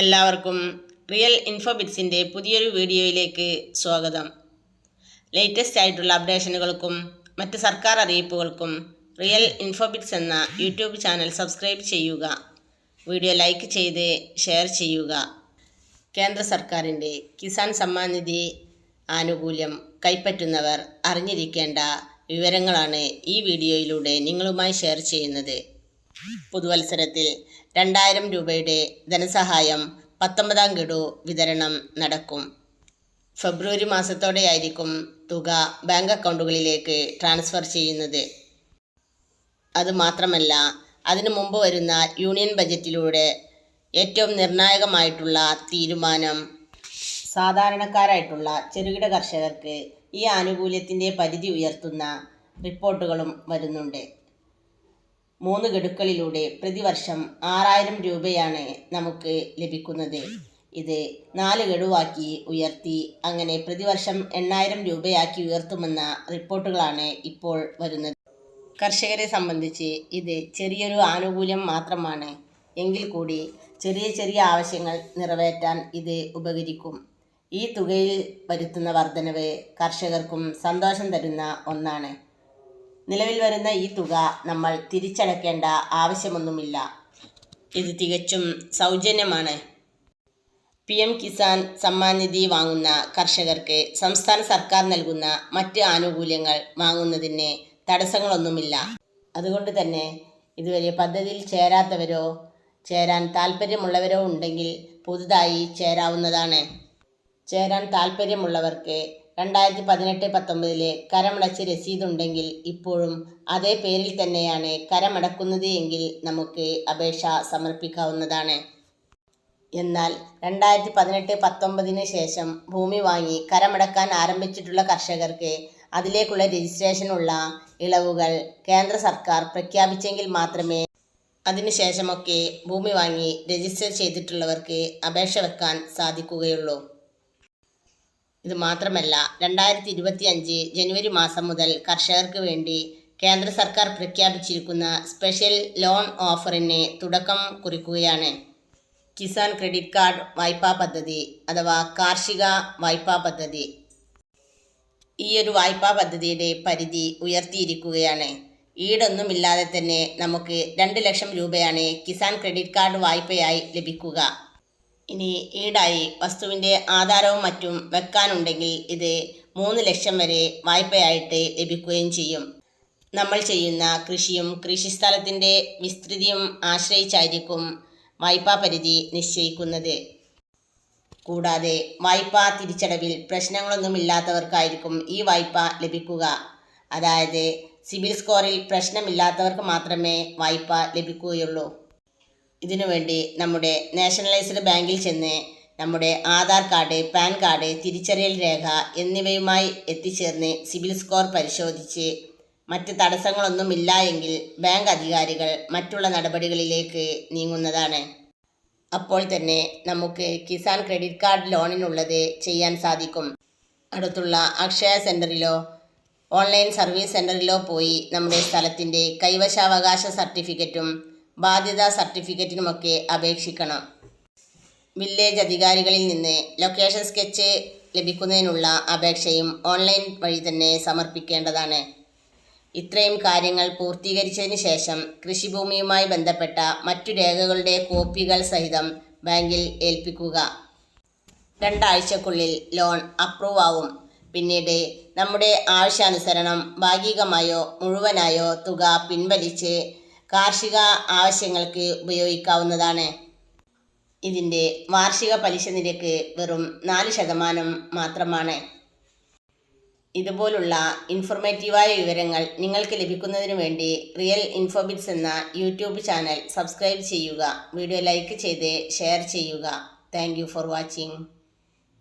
എല്ലാവർക്കും റിയൽ ഇൻഫോബിറ്റ്സിന്റെ പുതിയൊരു വീഡിയോയിലേക്ക് സ്വാഗതം. ലേറ്റസ്റ്റ് ആയിട്ടുള്ള അപ്ഡേഷനുകൾക്കും മറ്റ് സർക്കാർ അറിയിപ്പുകൾക്കും റിയൽ ഇൻഫോബിറ്റ്സ് എന്ന യൂട്യൂബ് ചാനൽ സബ്സ്ക്രൈബ് ചെയ്യുക. വീഡിയോ ലൈക്ക് ചെയ്ത് ഷെയർ ചെയ്യുക. കേന്ദ്ര സർക്കാരിന്റെ കിസാൻ സമ്മാൻ നിധി ആനുകൂല്യം കൈപ്പറ്റുന്നവർ അറിഞ്ഞിരിക്കേണ്ട വിവരങ്ങളാണ് ഈ വീഡിയോയിലൂടെ നിങ്ങളുമായി ഷെയർ ചെയ്യുന്നത്. പുതുവത്സരത്തിൽ രണ്ടായിരം രൂപയുടെ ധനസഹായം പത്തൊമ്പതാം ഗഡു വിതരണം നടക്കും. ഫെബ്രുവരി മാസത്തോടെയായിരിക്കും തുക ബാങ്ക് അക്കൗണ്ടുകളിലേക്ക് ട്രാൻസ്ഫർ ചെയ്യുന്നത്. അതുമാത്രമല്ല അതിനു മുമ്പ് വരുന്ന യൂണിയൻ ബജറ്റിലൂടെ ഏറ്റവും നിർണായകമായിട്ടുള്ള തീരുമാനം സാധാരണക്കാരായിട്ടുള്ള ചെറുകിട കർഷകർക്ക് ഈ ആനുകൂല്യത്തിന്റെ പരിധി ഉയർത്തുന്ന റിപ്പോർട്ടുകളും വരുന്നുണ്ട്. മൂന്ന് ഗഡുക്കളിലൂടെ പ്രതിവർഷം ആറായിരം രൂപയാണ് നമുക്ക് ലഭിക്കുന്നത്. ഇത് നാല് ഗഡുവാക്കി ഉയർത്തി അങ്ങനെ പ്രതിവർഷം എണ്ണായിരം രൂപയാക്കി ഉയർത്തുമെന്ന റിപ്പോർട്ടുകളാണ് ഇപ്പോൾ വരുന്നത്. കർഷകരെ സംബന്ധിച്ച് ഇത് ചെറിയൊരു ആനുകൂല്യം മാത്രമാണ്. എങ്കിൽ കൂടി ചെറിയ ചെറിയ ആവശ്യങ്ങൾ നിറവേറ്റാൻ ഇത് ഉപകരിക്കും. ഈ തുകയിൽ വരുത്തുന്ന വർധനവ് കർഷകർക്കും സന്തോഷം തരുന്ന ഒന്നാണ്. നിലവിൽ വരുന്ന ഈ തുക നമ്മൾ തിരിച്ചടക്കേണ്ട ആവശ്യമൊന്നുമില്ല. ഇത് തികച്ചും സൗജന്യമാണ്. പി എം കിസാൻ സമ്മാൻ നിധി വാങ്ങുന്ന കർഷകർക്ക് സംസ്ഥാന സർക്കാർ നൽകുന്ന മറ്റ് ആനുകൂല്യങ്ങൾ വാങ്ങുന്നതിന് തടസ്സങ്ങളൊന്നുമില്ല. അതുകൊണ്ട് തന്നെ ഇതുവരെ പദ്ധതിയിൽ ചേരാത്തവരോ ചേരാൻ താല്പര്യമുള്ളവരോ ഉണ്ടെങ്കിൽ പുതുതായി ചേരാവുന്നതാണ്. ചേരാൻ താല്പര്യമുള്ളവർക്ക് രണ്ടായിരത്തി പതിനെട്ട് പത്തൊമ്പതിലെ കരമടച്ച് രസീതുണ്ടെങ്കിൽ ഇപ്പോഴും അതേ പേരിൽ തന്നെയാണ് കരമടക്കുന്നത് എങ്കിൽ നമുക്ക് അപേക്ഷ സമർപ്പിക്കാവുന്നതാണ്. എന്നാൽ രണ്ടായിരത്തി പതിനെട്ട് പത്തൊമ്പതിന് ശേഷം ഭൂമി വാങ്ങി കരമടക്കാൻ ആരംഭിച്ചിട്ടുള്ള കർഷകർക്ക് അതിലേക്കുള്ള രജിസ്ട്രേഷനുള്ള ഇളവുകൾ കേന്ദ്ര സർക്കാർ പ്രഖ്യാപിച്ചെങ്കിൽ മാത്രമേ അതിനുശേഷമൊക്കെ ഭൂമി വാങ്ങി രജിസ്റ്റർ ചെയ്തിട്ടുള്ളവർക്ക് അപേക്ഷ വെക്കാൻ സാധിക്കുകയുള്ളൂ. ഇത് മാത്രമല്ല രണ്ടായിരത്തി ഇരുപത്തി അഞ്ച് ജനുവരി മാസം മുതൽ കർഷകർക്ക് വേണ്ടി കേന്ദ്ര സർക്കാർ പ്രഖ്യാപിച്ചിരിക്കുന്ന സ്പെഷ്യൽ ലോൺ ഓഫറിന് തുടക്കം കുറിക്കുകയാണ്. കിസാൻ ക്രെഡിറ്റ് കാർഡ് വായ്പാ പദ്ധതി അഥവാ കാർഷിക വായ്പാ പദ്ധതി. ഈ ഒരു വായ്പാ പദ്ധതിയുടെ പരിധി ഉയർത്തിയിരിക്കുകയാണ്. ഈടൊന്നുമില്ലാതെ തന്നെ നമുക്ക് രണ്ട് ലക്ഷം രൂപയാണ് കിസാൻ ക്രെഡിറ്റ് കാർഡ് വായ്പയായി ലഭിക്കുക. ഇനി ഈടായി വസ്തുവിന്റെ ആധാരവും മറ്റും വെക്കാനുണ്ടെങ്കിൽ ഇത് മൂന്ന് ലക്ഷം വരെ വായ്പയായിട്ട് ലഭിക്കുകയും ചെയ്യും. നമ്മൾ ചെയ്യുന്ന കൃഷിയും കൃഷിസ്ഥലത്തിന്റെ വിസ്തൃതിയും ആശ്രയിച്ചായിരിക്കും വായ്പാ പരിധി നിശ്ചയിക്കുന്നത്. കൂടാതെ വായ്പാ തിരിച്ചടവിൽ പ്രശ്നങ്ങളൊന്നുമില്ലാത്തവർക്കായിരിക്കും ഈ വായ്പ ലഭിക്കുക. അതായത് സിബിൽ സ്കോറിൽ പ്രശ്നമില്ലാത്തവർക്ക് മാത്രമേ വായ്പ ലഭിക്കുകയുള്ളൂ. ഇതിനുവേണ്ടി നമ്മുടെ നാഷണലൈസ്ഡ് ബാങ്കിൽ ചെന്ന് നമ്മുടെ ആധാർ കാർഡ് പാൻ കാർഡ് തിരിച്ചറിയൽ രേഖ എന്നിവയുമായി എത്തിച്ചേർന്ന് സിബിൽ സ്കോർ പരിശോധിച്ച് മറ്റ് തടസ്സങ്ങളൊന്നുമില്ല എങ്കിൽ ബാങ്ക് അധികാരികൾ മറ്റുള്ള നടപടികളിലേക്ക് നീങ്ങുന്നതാണ്. അപ്പോൾ തന്നെ നമുക്ക് കിസാൻ ക്രെഡിറ്റ് കാർഡ് ലോണിനുള്ളത് ചെയ്യാൻ സാധിക്കും. അടുത്തുള്ള അക്ഷയ സെന്ററിലോ ഓൺലൈൻ സർവീസ് സെന്ററിലോ പോയി നമ്മുടെ സ്ഥലത്തിന്റെ കൈവശാവകാശ സർട്ടിഫിക്കറ്റും ബാധ്യതാ സർട്ടിഫിക്കറ്റിനുമൊക്കെ അപേക്ഷിക്കണം. വില്ലേജ് അധികാരികളിൽ നിന്ന് ലൊക്കേഷൻ സ്കെച്ച് ലഭിക്കുന്നതിനുള്ള അപേക്ഷയും ഓൺലൈൻ വഴി തന്നെ സമർപ്പിക്കേണ്ടതാണ്. ഇത്രയും കാര്യങ്ങൾ പൂർത്തീകരിച്ചതിന് ശേഷം കൃഷിഭൂമിയുമായി ബന്ധപ്പെട്ട മറ്റു രേഖകളുടെ കോപ്പികൾ സഹിതം ബാങ്കിൽ ഏൽപ്പിക്കുക. രണ്ടാഴ്ചക്കുള്ളിൽ ലോൺ അപ്രൂവ് ആവും. പിന്നീട് നമ്മുടെ ആവശ്യാനുസരണം ഭാഗികമായോ മുഴുവനായോ തുക പിൻവലിച്ച് കാർഷിക ആവശ്യങ്ങൾക്ക് ഉപയോഗിക്കാവുന്നതാണ്. ഇതിന്റെ വാർഷിക പലിശ നിരക്ക് വെറും നാല് ശതമാനം മാത്രമാണ്. ഇതുപോലുള്ള ഇൻഫോർമേറ്റീവായ വിവരങ്ങൾ നിങ്ങൾക്ക് ലഭിക്കുന്നതിന് വേണ്ടി റിയൽ ഇൻഫോബിറ്റ്സ് എന്ന യൂട്യൂബ് ചാനൽ സബ്സ്ക്രൈബ് ചെയ്യുക വീഡിയോ ലൈക്ക് ചെയ്ത് ഷെയർ ചെയ്യുക. Thank for watching.